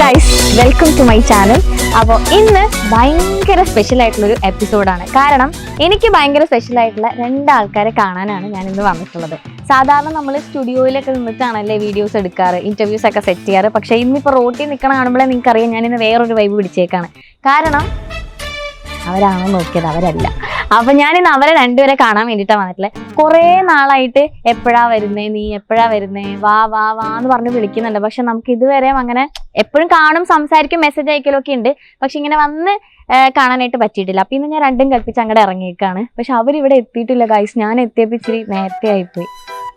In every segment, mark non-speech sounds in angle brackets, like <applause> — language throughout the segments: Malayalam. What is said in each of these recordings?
Guys welcome to my channel അപ്പോൾ ഇന്ന് ഭയങ്കര സ്പെഷ്യൽ ആയിട്ടുള്ളൊരു എപ്പിസോഡാണ് കാരണം എനിക്ക് ഭയങ്കര സ്പെഷ്യൽ ആയിട്ടുള്ള രണ്ട് ആൾക്കാരെ കാണാനാണ് ഞാൻ ഇന്ന് വന്നിട്ടുള്ളത്. സാധാരണ നമ്മൾ സ്റ്റുഡിയോയിലൊക്കെ നിന്നിട്ടാണല്ലേ വീഡിയോസ് എടുക്കാറ് ഇന്റർവ്യൂസ് ഒക്കെ സെറ്റ് ചെയ്യാറ്. പക്ഷേ ഇന്നിപ്പോൾ റോട്ടിൽ നിൽക്കണ കാണുമ്പോഴേ നിങ്ങൾക്കറിയാം ഞാനിന്ന് വേറൊരു വൈബ് പിടിച്ചേക്കാണ്. കാരണം അവരാണോ നോക്കിയത് അവരല്ല. അപ്പൊ ഞാൻ ഇന്ന് അവരെ രണ്ടുപേരെ കാണാൻ വേണ്ടിയിട്ടാണ് വന്നിട്ടുള്ളത് കുറേ നാളായിട്ട് എപ്പോഴാ വരുന്നേ നീ എപ്പോഴാ വരുന്നേ വാ വാ വാ എന്ന് പറഞ്ഞ് വിളിക്കുന്നുണ്ട്. പക്ഷെ നമുക്ക് ഇതുവരെ അങ്ങനെ എപ്പോഴും കാണും സംസാരിക്കും മെസ്സേജ് അയക്കലൊക്കെ ഉണ്ട്. പക്ഷെ ഇങ്ങനെ വന്ന് കാണാനായിട്ട് പറ്റിയിട്ടില്ല. അപ്പൊ ഇന്ന് ഞാൻ രണ്ടും കൽപ്പിച്ച് അങ്ങോട്ട് ഇറങ്ങിയേക്കാണ്. പക്ഷെ അവരിവിടെ എത്തിയിട്ടില്ല ഗൈസ് ഞാൻ എത്തിയപ്പോൾ ഇച്ചിരി നേരത്തെ ആയിപ്പോയി.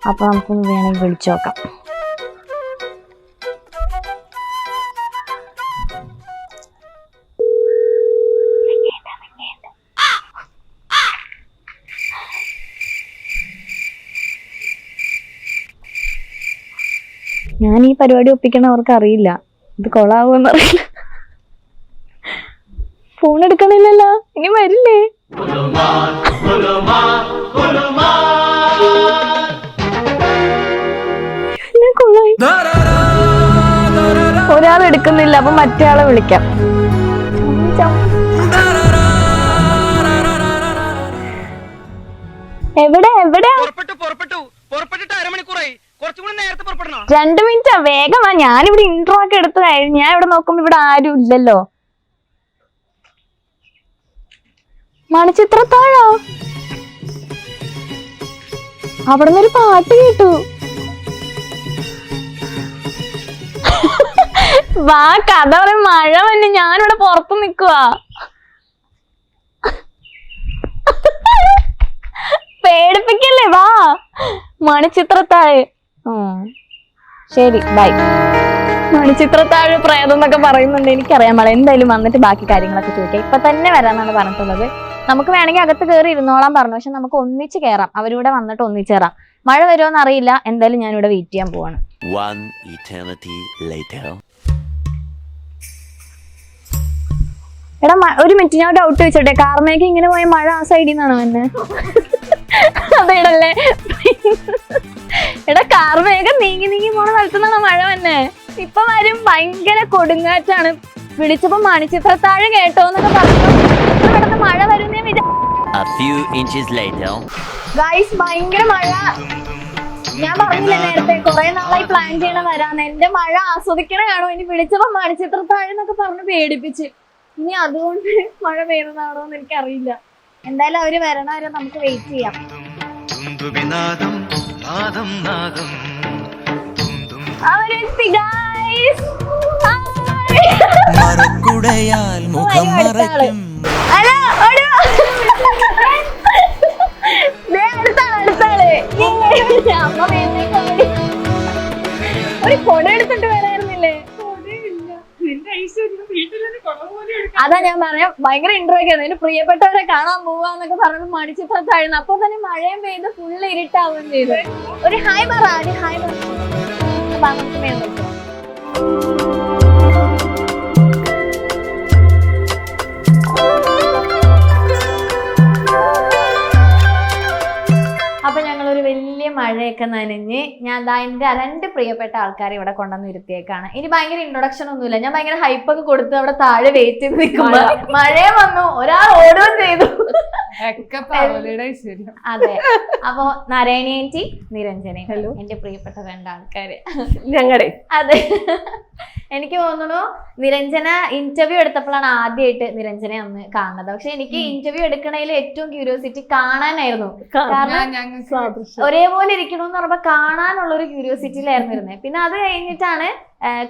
അപ്പൊ നമുക്കൊന്ന് വേണമെങ്കിൽ വിളിച്ചു നോക്കാം. ഞാൻ ഈ പരിപാടി ഒപ്പിക്കണ അവർക്ക് അറിയില്ല ഇത് കൊളാവോന്ന് അറിയില്ല. ഫോൺ എടുക്കണില്ലല്ലോ. ഇനി വരില്ലേ? ഒരാൾ എടുക്കുന്നില്ല അപ്പൊ മറ്റേ വിളിക്കാം. എവിടെ എവിടെ? പുറപ്പെട്ടു പുറപ്പെട്ടു. പുറപ്പെട്ടിട്ട് അരമണിക്കൂറായി. രണ്ട് മിനിറ്റാ വേഗമാ ഞാനിവിടെ ഇൻട്രോ ഒക്കെ എടുത്തു കഴിഞ്ഞു ഞാൻ ഇവിടെ നോക്കുമ്പോ ഇവിടെ ആരും ഇല്ലല്ലോ. മണിച്ചിത്രത്താഴോ അവിടെ നിന്നൊരു പാട്ട് കേട്ടു. വാ കഥ പറയും. മഴ വന്നെ ഞാനിവിടെ പുറത്ത് നിക്കുവാ. പേടിപ്പിക്കല്ലേ വാ. മണിച്ചിത്രത്താഴ്. ശരി ബൈ. മണിച്ചിത്രത്താഴ് പ്രേതം എന്നൊക്കെ പറയുന്നുണ്ട്. എനിക്കറിയാൻ പാടില്ല. എന്തായാലും വന്നിട്ട് ബാക്കി കാര്യങ്ങളൊക്കെ ചോദിക്കാം. ഇപ്പൊ തന്നെ വരാന്നാണ് പറഞ്ഞിട്ടുള്ളത്. നമുക്ക് വേണമെങ്കിൽ അകത്ത് കയറി ഇരുന്നോളാം പറഞ്ഞു. പക്ഷെ നമുക്ക് ഒന്നിച്ച് കയറാം അവരിവിടെ വന്നിട്ട് ഒന്നിച്ച് കയറാം മഴ വരുമോന്ന് അറിയില്ല. എന്തായാലും ഞാൻ ഇവിടെ വെയിറ്റ് ചെയ്യാൻ പോവാണ്. One eternity later. എടാ മ- ഒരു മിനിറ്റ് ഞാൻ ഡൗട്ട് വെച്ചോട്ടെ കാർമേക്ക് ഇങ്ങനെ പോയ മഴ ആ സൈഡിൽ നിന്നാണോ വന്നെ? അതേടല്ലേ? എടാ കാർ വേഗം നീങ്ങി നീങ്ങി പോണ സ്ഥലത്തുനിന്നാണോ മഴ വന്നെ. ഇപ്പൊ വരും. ഭയങ്കര കൊടുങ്കാറ്റാണ്. വിളിച്ചപ്പോ മണിച്ചിത്ര താഴെ കേട്ടോ എന്നൊക്കെ പറഞ്ഞു. കിടന്ന് മഴ വരും ഭയങ്കര മഴ. ഞാൻ പറഞ്ഞില്ലേ നേരത്തെ കുറെ നാളായി പ്ലാൻ ചെയ്യണ വരാന്ന്. എന്റെ മഴ ആസ്വദിക്കണ കാണോ. ഇനി വിളിച്ചപ്പോ മണിച്ചിത്ര താഴെന്നൊക്കെ പറഞ്ഞു പേടിപ്പിച്ച്. ഇനി അതുകൊണ്ട് മഴ പെയ്യുന്നതാണോ എന്ന് എനിക്കറിയില്ല. എന്തായാലും അവർ വരണ വരെ നമുക്ക് വെയിറ്റ് ചെയ്യാം. ഒരു മറക്കുടയാൽ <laughs> മുഖം മറയ്ക്കും. അല്ല ഓടി വാ. ദേ അതാ ഞാൻ പറയാം ഭയങ്കര ഒക്കെ ആയിരുന്നു. എന്റെ പ്രിയപ്പെട്ടവരെ കാണാൻ പോവാന്നൊക്കെ പറഞ്ഞു മടിച്ചിട്ടായിരുന്നു അപ്പൊ തന്നെ മഴയും പെയ്ത് ഫുള്ള് ഇരുട്ടാവുകയും ചെയ്തു. ഒരു ഹായ് പറ ഒരു ഹായ് പറ. മഴയൊക്കെ നനഞ്ഞ് ഞാൻ ദാ എന്റെ രണ്ട് പ്രിയപ്പെട്ട ആൾക്കാരെ ഇവിടെ കൊണ്ടുവന്ന് ഇരുത്തിയേക്കാണ്. ഇനി ഭയങ്കര ഇൻട്രൊഡക്ഷൻ ഒന്നുമില്ല. ഞാൻ ഭയങ്കര ഹൈപ്പൊക്കെ കൊടുത്ത് അവിടെ താഴെ വെയിറ്റ് ചെയ്ത് നിൽക്കുമ്പോ മഴയെ വന്നു. ഒരാൾ ഓടുകയും ചെയ്തു. അതെ. അപ്പൊ നാരായണേന്റി നിരഞ്ജന ഹലോ എന്റെ പ്രിയപ്പെട്ട രണ്ടാൾക്കാര് ഞങ്ങളുടെ അതെ. എനിക്ക് തോന്നുന്നു നിരഞ്ജന ഇന്റർവ്യൂ എടുത്തപ്പോഴാണ് ആദ്യമായിട്ട് നിരഞ്ജനെ ഒന്ന് കാണുന്നത്. പക്ഷെ എനിക്ക് ഇന്റർവ്യൂ എടുക്കണതിൽ ഏറ്റവും ക്യൂരിയോസിറ്റി കാണാനായിരുന്നു. കാരണം ഒരേപോലെ ഇരിക്കണമെന്ന് പറയുമ്പോ കാണാനുള്ള ഒരു ക്യൂരിയോസിറ്റിയിലായിരുന്നു <laughs> ഇരുന്നത് പിന്നെ അത് കഴിഞ്ഞിട്ടാണ്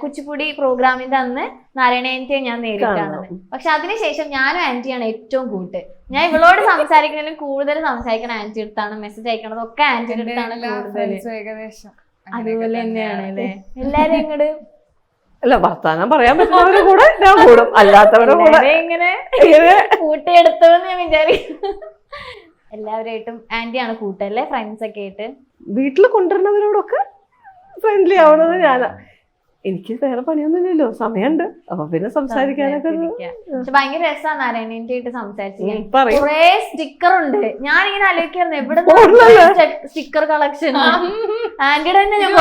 കുച്ചിപ്പുടി പ്രോഗ്രാമിന്റെ അന്ന് നാരായണ ആന്റിയെ ഞാൻ നേരിട്ടാണ്. പക്ഷെ അതിനുശേഷം ഞാനും ആന്റിയാണ് ഏറ്റവും കൂട്ട്. ഞാൻ ഇവളോട് സംസാരിക്കുന്നതിലും കൂടുതൽ സംസാരിക്കണ ആന്റി അടുത്താണ്. മെസ്സേജ് അയക്കണത് ഒക്കെ ആന്റിയുടെ അടുത്താണ് കൂടുതൽ അതുപോലെ തന്നെയാണ്. അല്ലേ എല്ലാരും ഇങ്ങോട്ട് അല്ല വർത്താനം പറയാൻ പറ്റുന്നവരെ കൂടെ ഞാൻ കൂടും. അല്ലാത്തവരെ കൂടെ ഇങ്ങനെ ഇങ്ങനെ കൂട്ടിയെടുത്തോന്ന് ഞാൻ വിചാരിക്കും എല്ലാവരായിട്ടും ആന്റിയാണ് കൂട്ടല്ലേ? ഫ്രണ്ട്സ് ഒക്കെ ആയിട്ട്. വീട്ടിൽ കൊണ്ടുവരുന്നവരോടൊക്കെ ഫ്രണ്ട്ലി ആവണത് ഞാനാ. എനിക്ക് വേറെ പണിയൊന്നുമില്ലല്ലോ. സമയമുണ്ട്. അപ്പൊ പിന്നെ സംസാരിക്കാനൊക്കെ ഭയങ്കര രസമാണ് നാരായണന്റെ ആയിട്ട് കുറേ സ്റ്റിക്കർ ഉണ്ട് ഞാൻ ഇങ്ങനെ ആലോചിക്കായിരുന്നു എവിടെ സ്റ്റിക്കർ കളക്ഷൻ? ആന്റിയുടെ തന്നെ ഞാൻ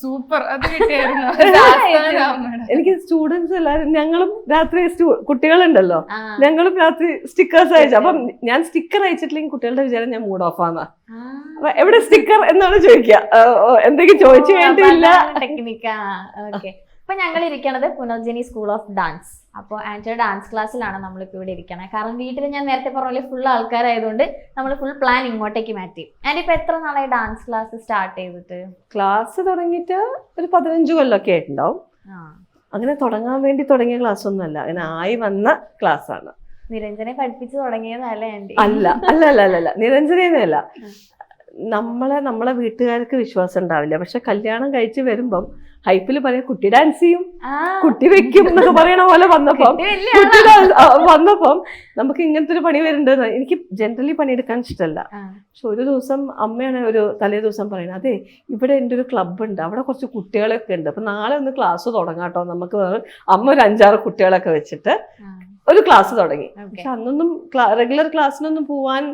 സൂപ്പർ. അത് <laughs> എനിക്ക് സ്റ്റുഡൻസ് എല്ലാരും ഞങ്ങളും രാത്രി കുട്ടികളുണ്ടല്ലോ. ഞങ്ങളും രാത്രി സ്റ്റിക്കേഴ്സ് അയച്ചു. അപ്പം ഞാൻ സ്റ്റിക്കർ അയച്ചിട്ടില്ലെങ്കിൽ കുട്ടികളുടെ വിചാരം ഞാൻ മൂഡ് ഓഫ് ആന്നാ. എവിടെ സ്റ്റിക്കർ എന്നാണ് ചോദിക്കുക? എന്തെങ്കിലും ചോദിച്ചു കഴിഞ്ഞിട്ടില്ല ടെക്നിക്കാ ഓക്കെ അപ്പൊ ഞങ്ങൾ ഇരിക്കണത് പുനർജനി സ്കൂൾ ഓഫ് ഡാൻസ് അപ്പോൾ ആന്റിയുടെ ഡാൻസ് ക്ലാസ്സിലാണ് നമ്മളിപ്പോൾ ഇവിടെ ഇരിക്കണത് കാരണം വീട്ടിൽ ഞാൻ നേരത്തെ പറഞ്ഞ പോലെ ഫുൾ ആൾക്കാരായതുകൊണ്ട് നമ്മൾ ഫുൾ പ്ലാൻ ഇങ്ങോട്ടേക്ക് മാറ്റി. ആൻഡ് ഇപ്പൊ എത്ര നാളായി ഡാൻസ് ക്ലാസ് സ്റ്റാർട്ട് ചെയ്തിട്ട്? ക്ലാസ് തുടങ്ങിയിട്ട് ഒരു പതിനഞ്ച് കൊല്ലമൊക്കെ ആയിട്ടുണ്ടാവും. അങ്ങനെ തുടങ്ങാൻ വേണ്ടി തുടങ്ങിയ ക്ലാസ് ഒന്നുമല്ല അങ്ങനെ ആയി വന്ന ക്ലാസ് ആണ്. നിരഞ്ജനെ പഠിപ്പിച്ചു തുടങ്ങിയതല്ലേ ആന്റി അല്ല അല്ല അല്ല അല്ല നിരഞ്ജനയല്ല നമ്മളെ നമ്മളെ വീട്ടുകാർക്ക് വിശ്വാസം ഉണ്ടാവില്ല. പക്ഷെ കല്യാണം കഴിച്ച് വരുമ്പം ഹൈപ്പിൽ പറയാം കുട്ടി ഡാൻസ് ചെയ്യും. കുട്ടി വെക്കും എന്നൊക്കെ പറയണ പോലെ വന്നപ്പം കുട്ടി വന്നപ്പം നമുക്ക് ഇങ്ങനത്തെ ഒരു പണി വരുന്നുണ്ട് എനിക്ക് ജനറലി പണിയെടുക്കാൻ ഇഷ്ടമല്ല. പക്ഷെ ഒരു ദിവസം അമ്മയാണ് ഒരു തലേ ദിവസം പറയുന്നത് അതെ ഇവിടെ എന്റെ ഒരു ക്ലബ്ബ് ഉണ്ട്. അവിടെ കുറച്ച് കുട്ടികളൊക്കെ ഉണ്ട്. അപ്പൊ നാളെ ഒന്ന് ക്ലാസ് തുടങ്ങാട്ടോ നമുക്ക് അമ്മ ഒരു അഞ്ചാറ് കുട്ടികളൊക്കെ വെച്ചിട്ട് ഒരു ക്ലാസ് തുടങ്ങി. പക്ഷെ അന്നൊന്നും റെഗുലർ ക്ലാസ്സിനൊന്നും പോവാൻ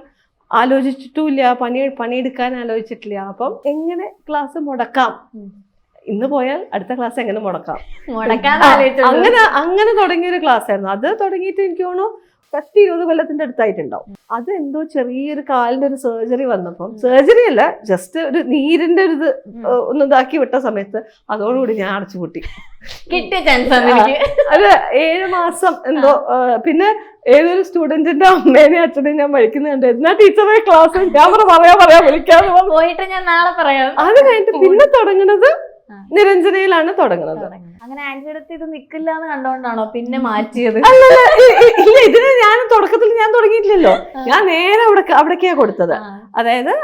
ആലോചിച്ചിട്ടുമില്ല പണി പണിയെടുക്കാൻ ആലോചിച്ചിട്ടില്ല. അപ്പം എങ്ങനെ ക്ലാസ് മുടക്കാം. ഇന്ന് പോയാൽ അടുത്ത ക്ലാസ് എങ്ങനെ മുടക്കാം? അങ്ങനെ അങ്ങനെ തുടങ്ങിയ ഒരു ക്ലാസ് ആയിരുന്നു. അത് തുടങ്ങിയിട്ട് എനിക്ക് തോന്നുന്നു പത്ത് ഇരുപത് കൊല്ലത്തിന്റെ അടുത്തായിട്ടുണ്ടാവും. അത് എന്തോ ചെറിയൊരു കാലിന്റെ ഒരു സർജറി വന്നപ്പം സർജറി അല്ല ജസ്റ്റ് ഒരു നീരിന്റെ ഒരു ഇത് ഒന്ന് ഇതാക്കി വിട്ട സമയത്ത് അതോടുകൂടി ഞാൻ അടച്ചുപൂട്ടി കിട്ടിയ ചാൻസ് അത് ഏഴ് മാസം എന്തോ പിന്നെ ഏതൊരു സ്റ്റുഡന്റിന്റെ അമ്മേനെയും അച്ഛനെയും ഞാൻ വിളിക്കുന്നുണ്ട് എന്നാ ടീച്ചറെ ക്ലാസ് ഞാൻ പറ പറയാ പറയാ വിളിക്കാന്ന് പോയിട്ട് ഞാൻ നാളെ പറയാം. അത് കഴിഞ്ഞിട്ട് പിന്നെ തുടങ്ങുന്നത്. നിരഞ്ജനയിലാണ് തുടങ്ങുന്നത്. അങ്ങനെ ആന്റിയുടെ ഇത് നിക്കില്ല എന്ന് കണ്ടോണ്ടാണോ പിന്നെ മാറ്റിയത്? അല്ലല്ല ഇല്ല ഇതിന് ഞാൻ തുടക്കത്തിൽ ഞാൻ തുടങ്ങിയിട്ടില്ലല്ലോ. ഞാൻ നേരെ അവിടെ അവിടേക്കാ കൊടുത്തത്. അതായത്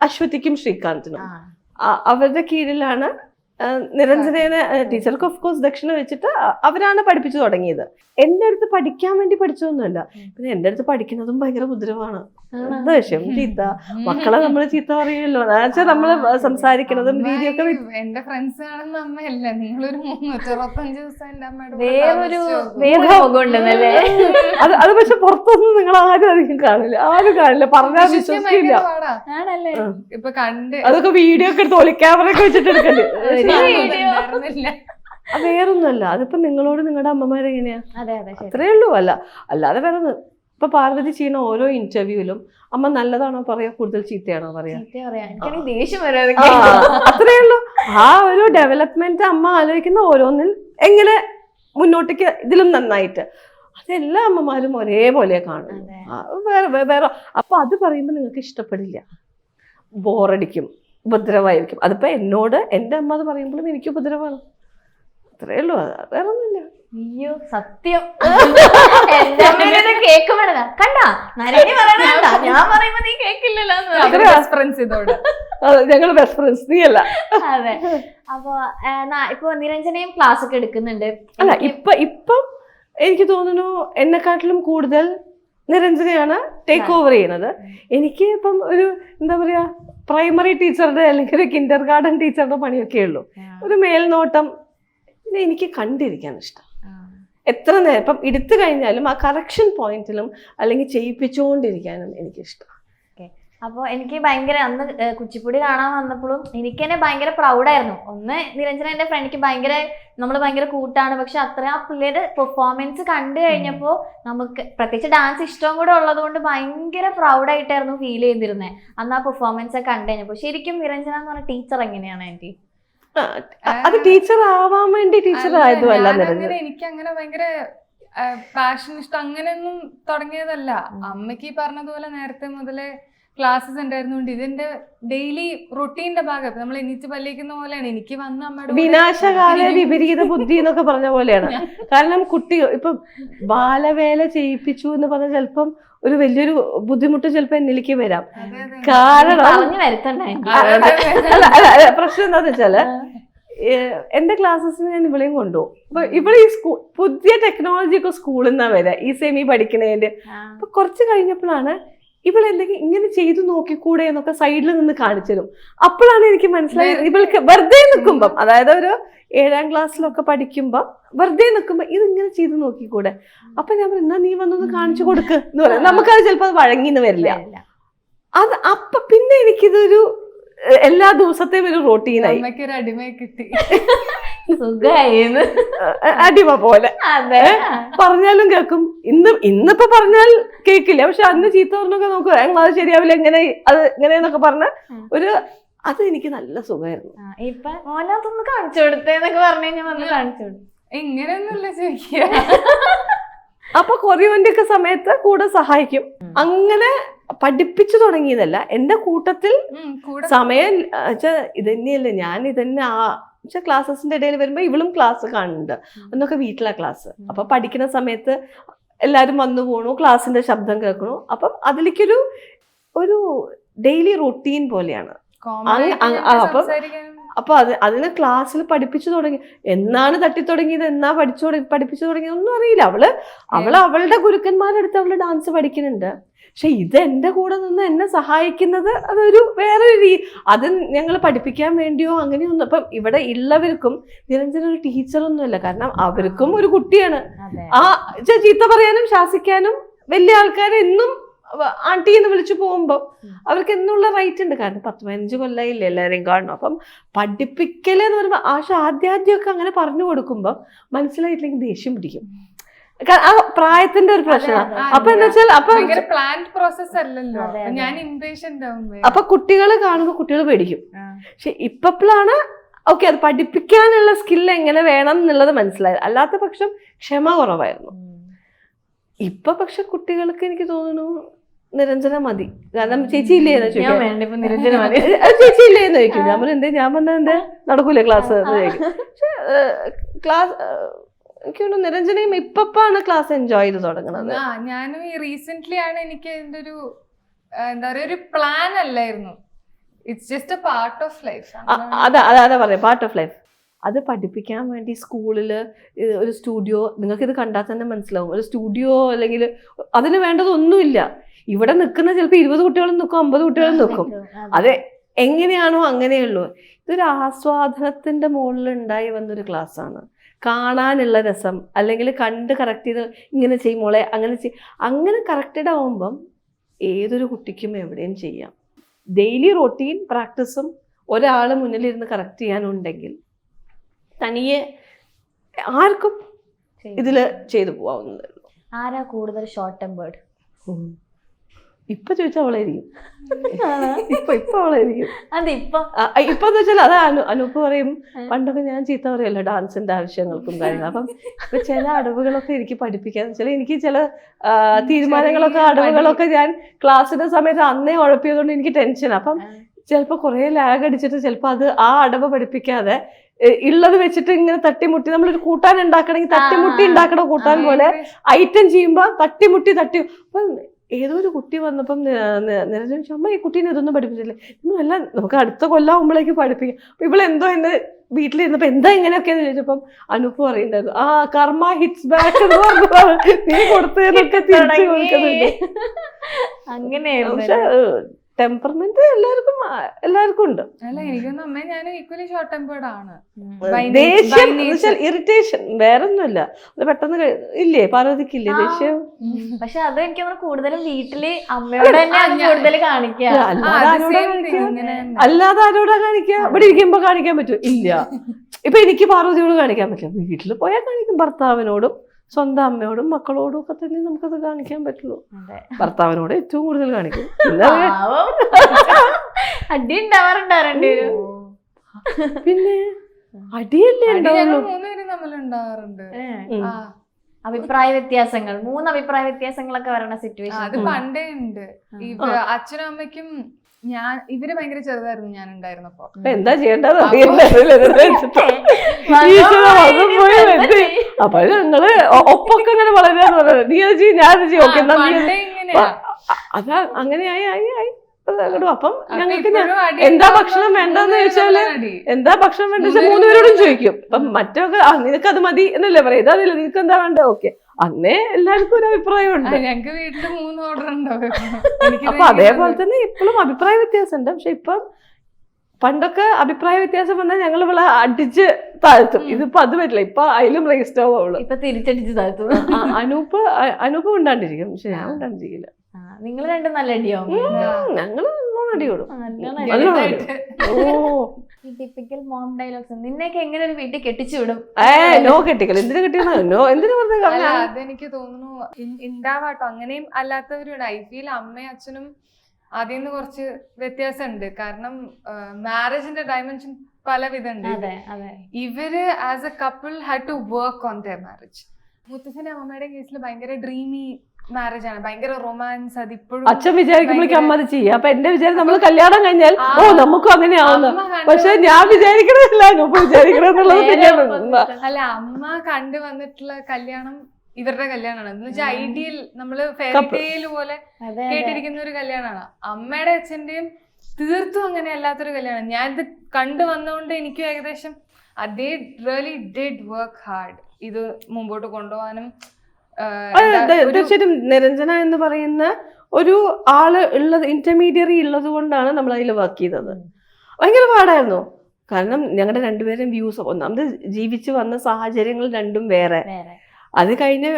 അശ്വതിക്കും ശ്രീകാന്തിനും. അവരുടെ കീഴിലാണ് നിരഞ്ജനേനെ ടീച്ചർക്ക് ഓഫ് കോഴ്സ് ദക്ഷിണ വെച്ചിട്ട് അവരാണ് പഠിപ്പിച്ചു തുടങ്ങിയത്. എന്റെ അടുത്ത് പഠിക്കാൻ വേണ്ടി പഠിച്ചതൊന്നുമല്ല പിന്നെ എന്റെ അടുത്ത് പഠിക്കുന്നതും ഭയങ്കര ഉപദ്രവമാണ് വിഷയം? ചീത്ത. മക്കളെ നമ്മൾ ചീത്ത പറയുമല്ലോ എന്നുവെച്ചാൽ നമ്മൾ സംസാരിക്കുന്നതും രീതിയൊക്കെ ഒക്കെ എന്റെ ഫ്രണ്ട്സ് കാണുന്ന അമ്മയല്ല? നിങ്ങളൊരു മുന്നൂറ്ററുപത്തഞ്ച് ദിവസം എന്റെ അമ്മയുടെ അത് അത് പക്ഷെ പുറത്തൊന്നും നിങ്ങൾ ആരും അധികം കാണില്ല. ആരും കാണില്ല. പറഞ്ഞാൽ വിശ്വസിക്കില്ല. ആണല്ലേ? ഇപ്പൊ കണ്ട് അതൊക്കെ വീഡിയോ ഒക്കെ എടുത്ത് ഒളിക്യാമറ ഒക്കെ വെച്ചിട്ട് എടുക്കണ്ടേ വേറൊന്നുമല്ല. അതിപ്പോ നിങ്ങളോട് നിങ്ങളുടെ ശരി. അത്രേ ഉള്ളൂ. അല്ല അല്ലാതെ വേറെ ഇപ്പൊ പാർവതി ചെയ്യുന്ന ഓരോ ഇന്റർവ്യൂവിലും അമ്മ നല്ലതാണോ പറയാ? കൂടുതൽ ചീത്തയാണോ പറയാ? അത്രേ ഉള്ളൂ. ആ ഒരു ഡെവലപ്മെന്റ് അമ്മ ആലോചിക്കുന്ന ഓരോന്നിൽ എങ്ങനെ മുന്നോട്ടേക്ക് ഇതിലും നന്നായിട്ട്. അതെല്ലാ അമ്മമാരും ഒരേപോലെ കാണും. വേറെ വേറെ. അപ്പൊ അത് പറയുമ്പോൾ നിങ്ങൾക്ക് ഇഷ്ടപ്പെടില്ല. ബോറടിക്കും ഉപദ്രവമായിരിക്കും അതിപ്പോൾ എന്നോട് എന്റെ അമ്മ അത് പറയുമ്പോഴും എനിക്ക് ഉപദ്രവമാണ് അത്രേ ഉള്ളൂ. അത് വേറെ ഒന്നുമില്ല അയ്യോ സത്യം. കേക്കുമ്പോഴാ കണ്ടാ? നരേണി പറയണ കണ്ടാ? ഞാൻ പറയുമ്പോ നീ കേക്കില്ലല്ലോ best friends ഇതോടെ. ഞങ്ങൾ ബെസ്റ്റ് ഫ്രണ്ട്സ് നീ അല്ല അതെ. അപ്പൊ ഇപ്പൊ നിരഞ്ജനയും ക്ലാസ് ഒക്കെ എടുക്കുന്നുണ്ട്. അല്ല ഇപ്പൊ ഇപ്പം എനിക്ക് തോന്നുന്നു എന്നെക്കാട്ടിലും കൂടുതൽ നിരഞ്ജനയാണ് ടേക്ക് ഓവർ ചെയ്യുന്നത്. എനിക്ക് ഇപ്പം ഒരു എന്താ പറയാ പ്രൈമറി ടീച്ചറുടെ അല്ലെങ്കിൽ ഒരു കിൻഡർ ഗാർഡൻ ടീച്ചറുടെ പണിയൊക്കെ ഉള്ളൂ. ഒരു മേൽനോട്ടം ഇത് എനിക്ക് കണ്ടിരിക്കാൻ ഇഷ്ടം. എത്ര നേരം ഇപ്പം എടുത്തു കഴിഞ്ഞാലും ആ കറക്ഷൻ പോയിന്റിലും അല്ലെങ്കിൽ ചെയ്യിപ്പിച്ചുകൊണ്ടിരിക്കാനും എനിക്കിഷ്ടം. അപ്പൊ എനിക്ക് ഭയങ്കര അന്ന് കുച്ചിപ്പുടി കാണാൻ വന്നപ്പോഴും എനിക്ക് തന്നെ ഭയങ്കര പ്രൗഡായിരുന്നു. ഒന്ന് നിരഞ്ജന എന്റെ ഫ്രണ്ടിക്ക് ഭയങ്കര നമ്മൾ ഭയങ്കര കൂട്ടാണ്. പക്ഷെ അത്ര ആ പിള്ളേരുടെ പെർഫോമൻസ് കണ്ടു കഴിഞ്ഞപ്പോൾ നമുക്ക് പ്രത്യേകിച്ച് ഡാൻസ് ഇഷ്ടവും കൂടെ ഉള്ളത് കൊണ്ട് ഭയങ്കര പ്രൗഡായിട്ടായിരുന്നു ഫീൽ ചെയ്തിരുന്നത് അന്ന് ആ പെർഫോമൻസ് ഒക്കെ കണ്ടു കഴിഞ്ഞപ്പോൾ ശരിക്കും നിരഞ്ജന എന്ന് പറഞ്ഞ ടീച്ചർ എങ്ങനെയാണ് ആന്റി അത് ടീച്ചർ ആവാൻ വേണ്ടി ടീച്ചർ ആയതുമല്ല എനിക്ക് അങ്ങനെ ഭയങ്കര പാഷൻ ഇഷ്ടം അങ്ങനെയൊന്നും തുടങ്ങിയതല്ല. അമ്മയ്ക്ക് ഈ പറഞ്ഞതുപോലെ നേരത്തെ മുതലേ ക്ലാസ്സസ് ഉണ്ടായിരുന്നുകൊണ്ട് ഇതിന്റെ ഡെയിലി റൊട്ടീന്റെ ഭാഗം. നമ്മൾ എണീച്ച് പല്ലിക്കുന്ന പോലെയാണ്. എനിക്ക് വന്ന അമ്മയുടെ വിനാശകാല. വിപരീത ബുദ്ധി എന്നൊക്കെ പറഞ്ഞ പോലെയാണ്. കാരണം കുട്ടി ഇപ്പൊ ബാലവേല ചെയ്യിപ്പിച്ചു എന്ന് പറഞ്ഞാൽ ചിലപ്പം ഒരു വലിയൊരു ബുദ്ധിമുട്ട് ചിലപ്പോ എന്നിലേക്ക് വരാം. കാരണം പ്രശ്നം എന്താന്ന് വെച്ചാൽ എന്റെ ക്ലാസ്സസ് ഞാൻ ഇവിടെയും കൊണ്ടുപോകും. അപ്പൊ ഇവിടെ ഈ സ്കൂൾ പുതിയ ടെക്നോളജി ഒക്കെ സ്കൂളിൽ നിന്നാണ് വരാം. ഈ സെമി പഠിക്കുന്നതിന്റെ അപ്പൊ കുറച്ച് കഴിഞ്ഞപ്പോഴാണ് ഇവളെന്തെങ്കിലും ഇങ്ങനെ ചെയ്തു നോക്കിക്കൂടെ എന്നൊക്കെ സൈഡിൽ നിന്ന് കാണിച്ചു തരും. അപ്പോഴാണ് എനിക്ക് മനസ്സിലായത് ഇവൾക്ക് വെറുതെ നിൽക്കുമ്പം അതായത് ഒരു ഏഴാം ക്ലാസ്സിലൊക്കെ പഠിക്കുമ്പോൾ വെറുതെ നിൽക്കുമ്പോ ഇത് ഇങ്ങനെ ചെയ്തു നോക്കിക്കൂടെ അപ്പൊ ഞാൻ പറഞ്ഞു എന്നാ നീ വന്നൊന്ന് കാണിച്ചു കൊടുക്ക്. എന്ന് പറയാം. നമുക്കത് ചിലപ്പോൾ അത് വഴങ്ങിന്ന് വരില്ല. അത് അപ്പൊ പിന്നെ എനിക്കിതൊരു എല്ലാ ദിവസത്തെയും ഒരു റൊട്ടീനായി കിട്ടി. <laughs> അടിമ പോലെ. അതെ. പറഞ്ഞാലും കേൾക്കും. ഇന്ന് ഇന്നിപ്പോ പറഞ്ഞാൽ കേക്കില്ല പക്ഷെ അന്ന് ചീത്ത പറഞ്ഞൊക്കെ നമുക്ക് "ഏ, അത് ശരിയാവില്ല എങ്ങനെ അത് എങ്ങനെയെന്നൊക്കെ പറഞ്ഞ ഒരു അത് എനിക്ക് നല്ല സുഖമായിരുന്നു. ഇപ്പൊ കാണിച്ചു കൊടുത്തേന്നൊക്കെ പറഞ്ഞു കഴിഞ്ഞാൽ വന്ന് കാണിച്ചു കൊടുത്തു ഇങ്ങനെയൊന്നുമില്ല ചോദിക്കുക <laughs> അപ്പൊ കൊറിയോന്റെ ഒക്കെ സമയത്ത് കൂടെ സഹായിക്കും. അങ്ങനെ പഠിപ്പിച്ചു തുടങ്ങിയതല്ല. എന്റെ കൂട്ടത്തിൽ സമയം ഇതന്നെയല്ലേ. ഞാൻ ഇതന്നെ ആ വെച്ചാൽ ക്ലാസ്സസിന്റെ ഇടയിൽ വരുമ്പോൾ ഇവളും ക്ലാസ് കാണുന്നുണ്ട്. അന്നൊക്കെ വീട്ടിലാ ക്ലാസ് അപ്പൊ പഠിക്കുന്ന സമയത്ത് എല്ലാരും വന്നു പോണു ക്ലാസ്സിന്റെ ശബ്ദം കേൾക്കണു. അപ്പം അതിലേക്കൊരു ഒരു ഡെയിലി റൊട്ടീൻ പോലെയാണ്. അപ്പം- അപ്പൊ അത് അതിന് ക്ലാസ്സിൽ പഠിപ്പിച്ചു തുടങ്ങി. എന്നാണ് തട്ടി തുടങ്ങിയത് എന്നാ പഠിച്ചു തുടങ്ങി പഠിപ്പിച്ചു തുടങ്ങിയത് ഒന്നും അറിയില്ല. അവൾ അവൾ അവളുടെ ഗുരുക്കന്മാരെടുത്ത് അവൾ ഡാൻസ് പഠിക്കുന്നുണ്ട്. പക്ഷെ ഇത് എന്റെ കൂടെ നിന്ന് എന്നെ സഹായിക്കുന്നത് അതൊരു വേറൊരു രീതി അത് ഞങ്ങൾ പഠിപ്പിക്കാൻ വേണ്ടിയോ അങ്ങനെയൊന്നും അപ്പം ഇവിടെ ഉള്ളവർക്കും നിരഞ്ജന ഒരു ടീച്ചറൊന്നുമല്ല കാരണം അവർക്കും ഒരു കുട്ടിയാണ്. ആ ചീത്ത പറയാനും ശാസിക്കാനും വലിയ ആൾക്കാരെ എന്നും ആണ്ടി എന്ന് വിളിച്ചു പോകുമ്പോൾ അവർക്ക് എന്നുള്ള റൈറ്റ് ഉണ്ട്. കാരണം പത്ത് പതിനഞ്ച് കൊല്ലായില്ലേ എല്ലാവരെയും കാണണം അപ്പം പഠിപ്പിക്കലെന്ന് പറയുമ്പോൾ ആശ ആദ്യാദ്യമൊക്കെ അങ്ങനെ പറഞ്ഞു കൊടുക്കുമ്പോൾ മനസ്സിലായിട്ടില്ലെങ്കിൽ ദേഷ്യം പിടിക്കും. ആ പ്രായത്തിന്റെ ഒരു പ്രശ്നം. അപ്പൊ എന്താ വെച്ചാൽ അപ്പൊ പ്ലാന്റ് പ്രോസസ് അല്ലല്ലോ. ഞാൻ ഇംപേഷ്യന്റ്. അപ്പൊ കുട്ടികൾ കാണുമ്പോൾ കുട്ടികൾ പേടിക്കും. പക്ഷെ ഇപ്പോഴാണ് ഓക്കെ അത് പഠിപ്പിക്കാനുള്ള സ്കിൽ എങ്ങനെ വേണം എന്നുള്ളത് മനസ്സിലായത്. അല്ലാത്ത പക്ഷം ക്ഷമ കുറവായിരുന്നു. ഇപ്പൊ പക്ഷെ കുട്ടികൾക്ക് എനിക്ക് തോന്നുന്നു നിരഞ്ജന മതി. കാരണം ചേച്ചി ഇല്ലേ എന്ന് ഞാൻ വേണ്ട ഇപ്പൊ നിരഞ്ജന മതി. ചേച്ചി ഇല്ലേ എന്ന് ചോദിക്കും. ഞാൻ പറഞ്ഞു എന്തേ? ഞാൻ പറഞ്ഞ എന്താ? നടക്കൂല ക്ലാസ്? എന്ന് ചോദിക്കും. ക്ലാസ് എനിക്ക് തോന്നുന്നു നിരഞ്ജനയും ഇപ്പാണ് ക്ലാസ് എൻജോയ് ചെയ്ത് തുടങ്ങുന്നത്. ആ ഞാനും ഈ റീസെന്റ് ആണ് എനിക്ക് അതിന്റെ ഒരു എന്താ പറയുക ഒരു പ്ലാൻ അല്ലായിരുന്നു. It's just a part of life അതാ അതാ അതാ പറയാം പാർട്ട് ഓഫ് ലൈഫ് അത് പഠിപ്പിക്കാൻ വേണ്ടി സ്കൂളിൽ ഒരു സ്റ്റുഡിയോ നിങ്ങൾക്ക് ഇത് കണ്ടാൽ തന്നെ മനസ്സിലാവും. ഒരു സ്റ്റുഡിയോ അല്ലെങ്കിൽ അതിന് വേണ്ടതൊന്നുമില്ല. ഇവിടെ നിൽക്കുന്ന ചിലപ്പോൾ ഇരുപത് കുട്ടികളും നിൽക്കും അമ്പത് കുട്ടികളും നിൽക്കും. <laughs> അത്. എങ്ങനെയാണോ അങ്ങനെയുള്ളൂ ഇതൊരു ആസ്വാദനത്തിന്റെ മുകളിൽ ഉണ്ടായി വന്നൊരു ക്ലാസ്സാണ് കാണാനുള്ള രസം അല്ലെങ്കിൽ കണ്ട് കറക്റ്റ് ചെയ്ത് ഇങ്ങനെ ചെയ്യും മോളെ അങ്ങനെ ചെയ് അങ്ങനെ കറക്റ്റഡ് ആവുമ്പം ഏതൊരു കുട്ടിക്കും എവിടെയും ചെയ്യാം. ഡെയിലി റൊട്ടീൻ പ്രാക്ടീസും ഒരാൾ മുന്നിലിരുന്ന് കറക്റ്റ് ചെയ്യാനുണ്ടെങ്കിൽ തനിയെ ആർക്കും ഇതിൽ ചെയ്തു പോകാവുന്നതേ ഉള്ളൂ. ആരാ കൂടുതൽ ഷോർട്ട് ടെമ്പേർഡ് ഇപ്പൊ ചോദിച്ചാൽ അവളായിരിക്കും ഇപ്പൊ ഇപ്പൊ അവളായിരിക്കും അതെ ഇപ്പൊ? ഇപ്പൊ എന്ന് വെച്ചാൽ അത് അനു അനൂപ്പ് പറയും പണ്ടൊക്കെ ഞാൻ ചീത്ത പറയല്ലോ ഡാൻസിന്റെ ആവശ്യങ്ങൾക്കും കാര്യങ്ങൾ അപ്പം ഇപ്പൊ ചില അടവുകളൊക്കെ എനിക്ക് പഠിപ്പിക്കാൻ വെച്ചാൽ എനിക്ക് ചില തീരുമാനങ്ങളൊക്കെ അടവുകളൊക്കെ ഞാൻ ക്ലാസ്സിന്റെ സമയത്ത് അന്നേ ഉഴപ്പിയതുകൊണ്ട് എനിക്ക് ടെൻഷൻ അപ്പം ചിലപ്പോൾ കുറേ ലാഗ് അടിച്ചിട്ട് ചിലപ്പോൾ അത് ആ അടവ് പഠിപ്പിക്കാതെ ഉള്ളത് വെച്ചിട്ട് ഇങ്ങനെ തട്ടിമുട്ടി നമ്മളൊരു കൂട്ടാൻ ഉണ്ടാക്കണമെങ്കിൽ തട്ടിമുട്ടി. ഉണ്ടാക്കണ കൂട്ടാൻ പോലെ ഐറ്റം ചെയ്യുമ്പോൾ തട്ടിമുട്ടി തട്ടി അപ്പം ഏതോ ഒരു കുട്ടി വന്നപ്പം നിരഞ്ജന ചോദിച്ചു, അമ്മ ഈ കുട്ടീനെ ഇതൊന്നും പഠിപ്പിച്ചില്ലേ. അല്ല നമുക്ക് അടുത്ത കൊല്ലാവുമ്പോഴേക്ക് പഠിപ്പിക്കാം. അപ്പൊ ഇവളെന്തോ എന്നെ വീട്ടിലിരുന്നപ്പോ എന്താ ഇങ്ങനെയൊക്കെയെന്ന് ചോദിച്ചപ്പം അനുപ്പ് പറയുണ്ടായിരുന്നു ആ കർമ്മ ഹിറ്റ്സ് ബാക്ക് എന്ന് പറഞ്ഞു നീ കൊടുത്തതിനൊക്കെ തിരിച്ചു കൊടുക്കുന്നുണ്ട്. അങ്ങനെയായിരുന്നു പക്ഷെ ടെമ്പർമെന്റ് എല്ലാവർക്കും എല്ലാവർക്കും ഉണ്ട്. അല്ല എനിക്കൊന്നും അമ്മ ഞാനും ഈക്വലി ഷോർട്ട് ടെമ്പേർഡ് ആണ് ദേഷ്യം ഇറിറ്റേഷൻ വേറൊന്നുമില്ല. അത് പെട്ടെന്ന് ഇല്ലേ പാർവതിക്കില്ലേ ദേഷ്യം? പക്ഷെ അത് എനിക്ക് തോന്നുന്നു കൂടുതലും വീട്ടിൽ അമ്മയോട് ഞാൻ- കൂടുതൽ കാണിക്കുക? അല്ലാതെ ആരോടാ കാണിക്കുക ഇവിടെ ഇരിക്കുമ്പോ കാണിക്കാൻ പറ്റും ഇല്ല. ഇപ്പൊ എനിക്ക് പാർവതിയോട് കാണിക്കാൻ പറ്റില്ല. വീട്ടിൽ പോയാൽ കാണിക്കും ഭർത്താവിനോടും സ്വന്തം അമ്മയോടും മക്കളോടും ഒക്കെ തന്നെ നമുക്കത് കാണിക്കാൻ പറ്റുള്ളൂ. ഭർത്താവിനോട് ഏറ്റവും കൂടുതൽ കാണിക്കും. <laughs> അടി ഉണ്ടാവാറുണ്ടാറുണ്ട് പിന്നെ അടിയല്ലേ ഉണ്ടാവാറുണ്ട്. അഭിപ്രായ വ്യത്യാസങ്ങൾ. മൂന്ന് അഭിപ്രായ വ്യത്യാസങ്ങളൊക്കെ വരണ സിറ്റുവേഷൻ അത് പണ്ടേ ഉണ്ട്. ഈ അച്ഛനും അമ്മയ്ക്കും ഞാൻ ഇവർ ഭയങ്കര ചെറുതായിരുന്നു ഞാൻ ഉണ്ടായിരുന്നപ്പോ എന്താ ചെയ്യേണ്ടത്? <laughs> അപ്പൊ ഞങ്ങൾ ഒപ്പൊക്കെ ഇങ്ങനെ വളരാന്ന് പറയുന്നത് നീ അത് ചെയ്യും ഞാൻ അത് ചെയ്യും. ഓക്കെ എന്നാ നീ അത് അങ്ങനെ ആയി ആയി. ആയി അപ്പം ഞങ്ങൾക്ക് എന്താ ഭക്ഷണം വേണ്ടെന്ന് ചോദിച്ചാൽ എന്താ ഭക്ഷണം വേണ്ടെന്ന് വെച്ചാൽ മൂന്നുപേരോടും ചോദിക്കും. അപ്പം മറ്റൊക്കെ നിനക്ക് അത് മതി എന്നല്ലേ പറയാം? ഇതാ നിനക്ക് എന്താ വേണ്ട ഓക്കെ. അന്നേ എല്ലാവർക്കും ഒരു അഭിപ്രായം ഞങ്ങൾക്ക് വീട്ടിൽ മൂന്ന് ഓർഡർ ഉണ്ടാവും അപ്പൊ അതേപോലെ തന്നെ ഇപ്പോഴും അഭിപ്രായ വ്യത്യാസം ഉണ്ട് പക്ഷെ ഇപ്പം പണ്ടൊക്കെ അഭിപ്രായ വ്യത്യാസം വന്നാൽ ഞങ്ങൾ ഇവിടെ അടിച്ച് താഴ്ത്തും. ഇതിപ്പോ അത് പറ്റില്ല. ഇപ്പൊ അതിലും റേസ്റ്റ് ആവും അവൾ. ഇപ്പൊ തിരിച്ചടിച്ച് താഴ്ത്തും. അനൂപ് അനൂപ് ഉണ്ടാണ്ടിരിക്കും. പക്ഷെ ഞാൻ ഉണ്ടാണ്ടിരിക്കില്ല. നിങ്ങൾ രണ്ടും നല്ല അടിയാവും. ഞങ്ങൾ അടിയോടും ടിപ്പിക്കൽ മോം ഡയലോഗ്സ് നിന്നെയൊക്കെ എങ്ങനെ ഒരു വീട്ടിൽ കെട്ടിച്ചു വിടും? ഏ നോ കെട്ടിക്കൽ എന്തിനു കെട്ടിയെന്നാ? നോ എന്തിനു പറഞ്ഞ? അതെനിക്ക് തോന്നുന്നു ഉണ്ടാവാട്ടോ അങ്ങനെയും അല്ലാത്തവരുണ്ട്. ഐ ഫീൽ അമ്മയും അച്ഛനും അതിൽ നിന്ന് കുറച്ച് വ്യത്യാസമുണ്ട്. കാരണം മാരേജിന്റെ ഡയമെൻഷൻ പല വിധമുണ്ട് അതെ അതെ. ഇവർ as a couple have to work on their marriage മുത്തച്ഛന്റെ അമ്മയുടെ കേസിൽ ഭയങ്കര ഡ്രീമി മാരേജ് ആണ്. ഭയങ്കര റൊമാൻസ് അത് ഇപ്പോഴും അച്ഛൻ വിചാരിക്കുമ്പോഴേക്കും അമ്മ അത് ചെയ്യാം. അപ്പൊ എന്റെ വിചാരം നമ്മൾ കല്യാണം കഴിഞ്ഞാൽ. ഓ നമുക്കും അങ്ങനെ ആവുന്നു പക്ഷെ ഞാൻ വിചാരിക്കണമില്ല വിചാരിക്കണമെന്നുള്ളത് പിന്നെ. അല്ല അമ്മ കണ്ടു വന്നിട്ടുള്ള കല്യാണം ഇവരുടെ കല്യാണമാണ്. എന്ന് വെച്ചാൽ. ഐഡിയൽ നമ്മൾ പോലെ കേട്ടിരിക്കുന്ന ഒരു കല്യാണമാണ് അമ്മയുടെ അച്ഛന്റെയും തീർത്തും അങ്ങനെ അല്ലാത്തൊരു കല്യാണം ഞാനിത് ഇത് കണ്ടു വന്നുകൊണ്ട് എനിക്കും ഏകദേശം അതേ റിയലി ഡിഡ് വർക്ക് ഹാർഡ് ഇത് മുമ്പോട്ട് കൊണ്ടുപോകാനും തീർച്ചയായിട്ടും നിരഞ്ജന എന്ന് പറയുന്ന ഒരു ആൾ ഉള്ളത് ഇന്റർമീഡിയറി ഉള്ളത് കൊണ്ടാണ് നമ്മൾ അതിൽ വർക്ക് ചെയ്തത്. ഭയങ്കര പാടായിരുന്നു. കാരണം ഞങ്ങളുടെ രണ്ടുപേരും വ്യൂസ് ഒന്നാമത് ജീവിച്ചു വന്ന സാഹചര്യങ്ങൾ രണ്ടും വേറെ. അത് കഴിഞ്ഞ്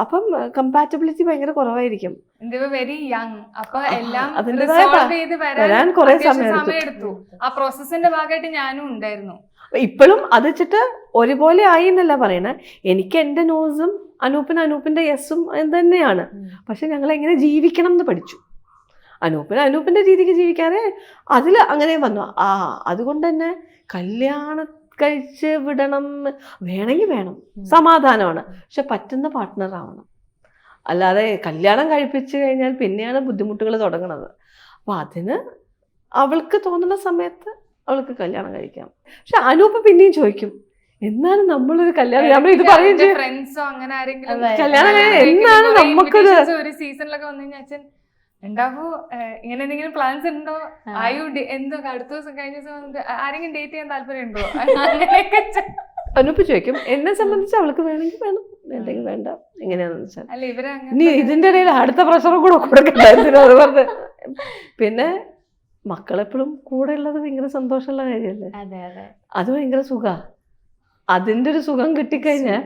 അപ്പം കമ്പാറ്റബിലിറ്റി ഭയങ്കര കുറവായിരിക്കും. വെരി യങ് അപ്പൊ എല്ലാം വരാൻ കുറേ സമയം. എടുത്തു. ആ പ്രോസസ്സിന്റെ ഭാഗമായിട്ട് ഞാനും ഉണ്ടായിരുന്നു. ഇപ്പോഴും അത് വെച്ചിട്ട് ഒരുപോലെ ആയി എന്നല്ല പറയണേ. എനിക്ക് എന്റെ നോസും അനൂപ്പിന് അനൂപ്പിന്റെ യെസ്സും തന്നെയാണ്. പക്ഷെ ഞങ്ങൾ എങ്ങനെ ജീവിക്കണം എന്ന് പഠിച്ചു. അനൂപ്പിന് അനൂപ്പിന്റെ രീതിക്ക് ജീവിക്കാതെ അതിൽ അങ്ങനെ വന്നു. ആ അതുകൊണ്ട് തന്നെ കല്യാണ കഴിച്ച് വിടണം വേണമെങ്കിൽ വേണം. സമാധാനമാണ്. പക്ഷെ പറ്റുന്ന പാർട്ട്ണർ ആവണം. അല്ലാതെ കല്യാണം കഴിപ്പിച്ച് കഴിഞ്ഞാൽ പിന്നെയാണ് ബുദ്ധിമുട്ടുകൾ തുടങ്ങുന്നത് അപ്പോൾ അതിന് അവൾക്ക് തോന്നുന്ന സമയത്ത് അവൾക്ക് കല്യാണം കഴിക്കാം. പക്ഷെ അനൂപ് പിന്നെയും ചോദിക്കും എന്നാണ് നമ്മളൊരു കല്യാണം? നമ്മൾ ഇത് പറയും ഫ്രണ്ട്സോ അങ്ങനെ ആരെങ്കിലും കല്യാണം എന്നാണ് നമുക്കൊരു ഒരു സീസണിലൊക്കെ വന്നു കഴിഞ്ഞാൽ അച്ഛൻ ഉണ്ടാവോ ഇങ്ങനെ എന്തെങ്കിലും പ്ലാൻസ് ഉണ്ടോ. ആയു എന്തോ അടുത്ത ദിവസം കഴിഞ്ഞ ദിവസം വന്നിട്ട് ആരെങ്കിലും ഡേറ്റ് ചെയ്യാൻ താല്പര്യം ഉണ്ടോ? <laughs> അങ്ങനെയൊക്കെ ചെ- അനൂപ് ചോദിക്കും എന്നെ സംബന്ധിച്ച് അവൾക്ക് വേണമെങ്കിൽ വേണം എന്തെങ്കിലും വേണ്ട എങ്ങനെയാണെന്ന് വെച്ചാൽ. നീ ഇവർ അങ്ങനെ ഇതിന്റെ ഇടയിൽ അടുത്ത പ്രഷറും കൂടെ കൊടുക്കണ്ടായിരുന്നു പിന്നെ മക്കളെപ്പോഴും കൂടെ ഉള്ളത് ഭയങ്കര സന്തോഷമുള്ള കാര്യമല്ലേ? അതെ അതെ. അത് ഭയങ്കര സുഖ. അതിന്റെ ഒരു സുഖം കിട്ടിക്കഴിഞ്ഞാൽ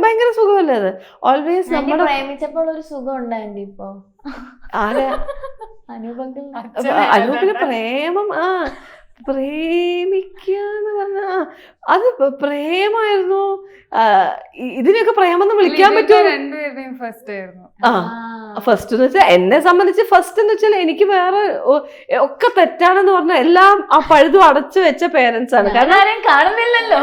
ഭയങ്കര സുഖമല്ലേ അത്? ഓൾവേസ് നമ്മുടെ പ്രേമിച്ചപ്പോൾ ഒരു സുഖം ഉണ്ടായി ഇപ്പോ. ആരെ? അനൂപിന് പ്രേമം ആ. പ്രേമിക്കാന്ന് പറഞ്ഞ അത് പ്രേമായിരുന്നു. ഇതിനൊക്കെ ഇ- ഇതിനെയൊക്കെ പ്രേമം എന്ന് വിളിക്കാൻ പറ്റുമോ? രണ്ടുപേരുടെയും ഫസ്റ്റ് ആയിരുന്നു. ആ ഫസ്റ്റ് എന്ന് വെച്ചാൽ എന്നെ സംബന്ധിച്ച് ഫസ്റ്റ് എന്ന് വെച്ചാൽ എനിക്ക് വേറെ ഒക്കെ തെറ്റാണെന്ന് പറഞ്ഞ എല്ലാം ആ പഴുതും അടച്ചു വെച്ച പേരൻസ് ആണ്. കാരണം കാണുന്നില്ലല്ലോ.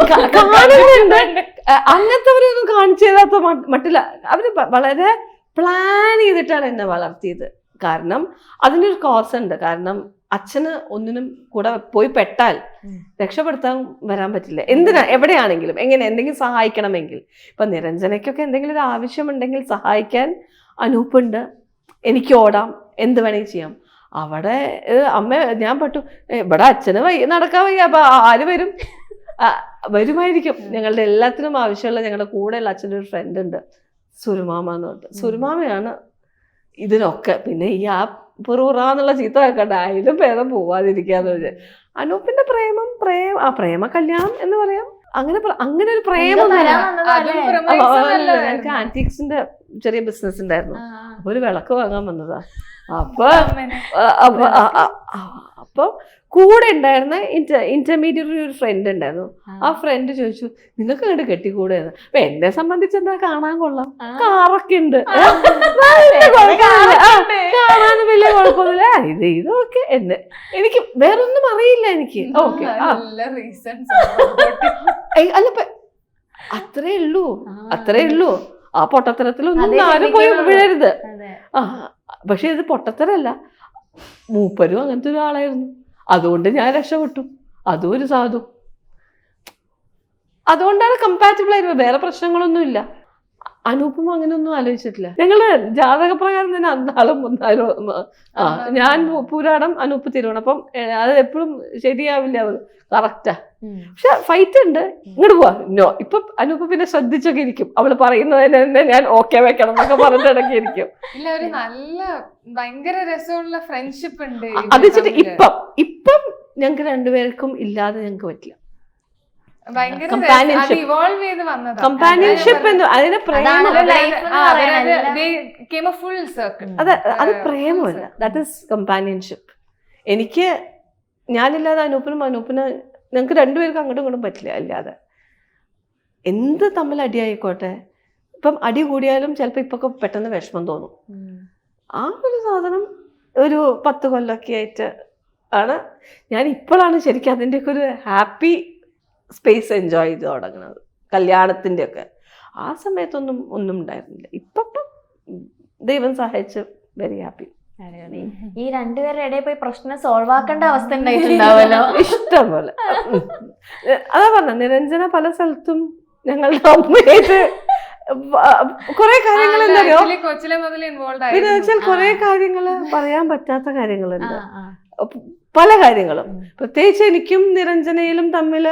കാണുന്നുണ്ട്. അങ്ങനത്തെ കാണിച്ചു തരാത്ത മട്ടില്ല. അവർ വളരെ പ്ലാൻ ചെയ്തിട്ടാണ് എന്നെ വളർത്തിയത്. കാരണം അതിനൊരു കോസ് ഉണ്ട്. കാരണം അച്ഛന് ഒന്നിനും കൂടെ പോയി പെട്ടാൽ. രക്ഷപ്പെടുത്താൻ വരാൻ പറ്റില്ല. എന്തിനാ? എവിടെയാണെങ്കിലും എങ്ങനെ എന്തെങ്കിലും സഹായിക്കണമെങ്കിൽ. ഇപ്പൊ നിരഞ്ജനയ്ക്കൊക്കെ എന്തെങ്കിലും ഒരു ആവശ്യമുണ്ടെങ്കിൽ സഹായിക്കാൻ അനൂപ്പുണ്ട് എനിക്ക് ഓടാം. എന്ത് വേണമെങ്കിൽ ചെയ്യാം. അവിടെ അമ്മ ഞാൻ പെട്ടു. ഇവിടെ അച്ഛന് വയ്യ നടക്കാൻ വയ്യ. അപ്പൊ ആര് വരും? വരുമായിരിക്കും. ഞങ്ങളുടെ എല്ലാത്തിനും ആവശ്യമുള്ള ഞങ്ങളുടെ കൂടെയുള്ള അച്ഛന്റെ ഒരു ഫ്രണ്ട് ഉണ്ട്. സുരുമാമ എന്ന് പറഞ്ഞിട്ട്. സുരുമാമയാണ് ഇതിനൊക്കെ. പിന്നെ ഈ ആ പുറൂറാന്നുള്ള ചീത്ത കേൾക്കണ്ട അതിലും ഭേദം പോവാതിരിക്കാന്ന് വെച്ചാൽ അനൂപിന്റെ പ്രേമം പ്രേമ ആ പ്രേമ കല്യാണം എന്ന് പറയാം. അങ്ങനെ അങ്ങനെ ഒരു പ്രേമം നല്ലതായിരുന്നു. ആന്റിക്സിന്റെ ചെറിയ ബിസിനസ് ഉണ്ടായിരുന്നു. അപ്പൊ ഒരു വിളക്ക് വാങ്ങാൻ വന്നതാ. അപ്പൊ അപ്പൊ ആ, ആ, ആ, അപ്പൊ കൂടെ ഉണ്ടായിരുന്ന ഇന്റർ ഇന്റർമീഡിയറ്റ് ഒരു ഫ്രണ്ട് ഉണ്ടായിരുന്നു. ആ. ഫ്രണ്ട് ചോദിച്ചു നിങ്ങൾക്ക് അങ്ങോട്ട് കെട്ടിക്കൂടെ അപ്പൊ എന്നെ സംബന്ധിച്ച് എന്താ കാണാൻ കൊള്ളാം. കാറൊക്കെ ഉണ്ട്. കാണാനും വലിയ കുഴപ്പമൊന്നുമില്ല. ഇത് ഇതൊക്കെ എന്നെ. എനിക്ക് വേറൊന്നും അറിയില്ല എനിക്ക്. ഓക്കെ അല്ല അത്രേ ഉള്ളൂ. അത്രേ ഉള്ളൂ. ആ പൊട്ടത്തരത്തിലൊന്നും ആരും പോയി വിഴരുത് പക്ഷെ ഇത് പൊട്ടത്തരല്ല. മൂപ്പരും അങ്ങനത്തെ ഒരാളായിരുന്നു. അതുകൊണ്ട് ഞാൻ രക്ഷപ്പെട്ടു. അതും ഒരു സാധു. അതുകൊണ്ടാണ് കമ്പാറ്റബിൾ ആയിരുന്നത്. വേറെ പ്രശ്നങ്ങളൊന്നും ഇല്ല അനൂപും അങ്ങനെയൊന്നും ആലോചിച്ചിട്ടില്ല. ഞങ്ങൾ ജാതകപ്രകാരം തന്നെ അന്നാളും ഒന്നാലും ആ ഞാൻ പൂരാടം പുരാടം തിരുവണം. അപ്പം അത് എപ്പോഴും ശരിയാവില്ല അവർ കറക്റ്റാ പക്ഷെ ഫൈറ്റ് ഉണ്ട്. ഇങ്ങോട്ട് പോവാ. നോ ഇപ്പൊ അനൂപ് പിന്നെ ശ്രദ്ധിച്ചൊക്കെ ഇരിക്കും. അവൾ പറയുന്നതിന് തന്നെ ഞാൻ ഓക്കെ വെക്കണം എന്നൊക്കെ പറഞ്ഞിടക്കി ഇരിക്കും. ഇല്ല ഒരു നല്ല ഭയങ്കര രസമുള്ള ഫ്രണ്ട്ഷിപ്പ് ഉണ്ട് അത് വെച്ചിട്ട് ഇപ്പം ഇപ്പം ഞങ്ങൾക്ക് രണ്ടുപേർക്കും ഇല്ലാതെ ഞങ്ങൾക്ക് പറ്റില്ല ഭയങ്കര Companionship. ഇവോൾവ് ചെയ്ത് വന്നതാ കമ്പാനിയൻഷിപ്പ് അതിനെ അത് അത് പ്രേമമല്ല. ദാറ്റ് ഇസ് കമ്പാനിയൻഷിപ്പ് എനിക്ക് ഞാനില്ലാതെ അനൂപ്പിനും അനൂപ്പിന് ഞങ്ങൾക്ക് രണ്ടുപേർക്കും അങ്ങോട്ടും ഇങ്ങോട്ടും പറ്റില്ല അല്ലാതെ. എന്ത് തമ്മിൽ അടിയായിക്കോട്ടെ. ഇപ്പം അടി കൂടിയാലും ചിലപ്പോൾ ഇപ്പൊക്കെ പെട്ടെന്ന് വിഷമം തോന്നും. ആ ഒരു സാധനം ഒരു പത്ത് കൊല്ലൊക്കെ ആയിട്ട് ആണ്. ഞാൻ ഇപ്പോഴാണ് ശരിക്കും അതിന്റെയൊക്കെ ഒരു ഹാപ്പി സ്പേസ് എൻജോയ് ചെയ്ത് തുടങ്ങുന്നത് കല്യാണത്തിന്റെ ഒക്കെ ആ സമയത്തൊന്നും ഒന്നും ഉണ്ടായിരുന്നില്ല. ഇപ്പം ഇപ്പം ദൈവം സഹായിച്ച് വെരി ഹാപ്പി. ഈ രണ്ടുപേരുടെ ഇടയിൽ പോയി പ്രശ്നം സോൾവ് ആക്കേണ്ട അവസ്ഥ ഉണ്ടായിട്ടുണ്ടാവല്ലോ. <laughs> ഇഷ്ടം പോലെ ഉം. അതാ പറഞ്ഞ നിരഞ്ജന പല സ്ഥലത്തും ഞങ്ങളുടെ അമ്മയായിട്ട് കുറെ കാര്യങ്ങൾ എന്തറിയോ കൊച്ചിലെ മുതൽ ഇൻവോൾവ് പിന്നെ ആയിരുന്നു വെച്ചാൽ കുറെ കാര്യങ്ങൾ പറയാൻ പറ്റാത്ത കാര്യങ്ങളുണ്ട്. പല കാര്യങ്ങളും. പ്രത്യേകിച്ച് എനിക്കും നിരഞ്ജനയിലും തമ്മിൽ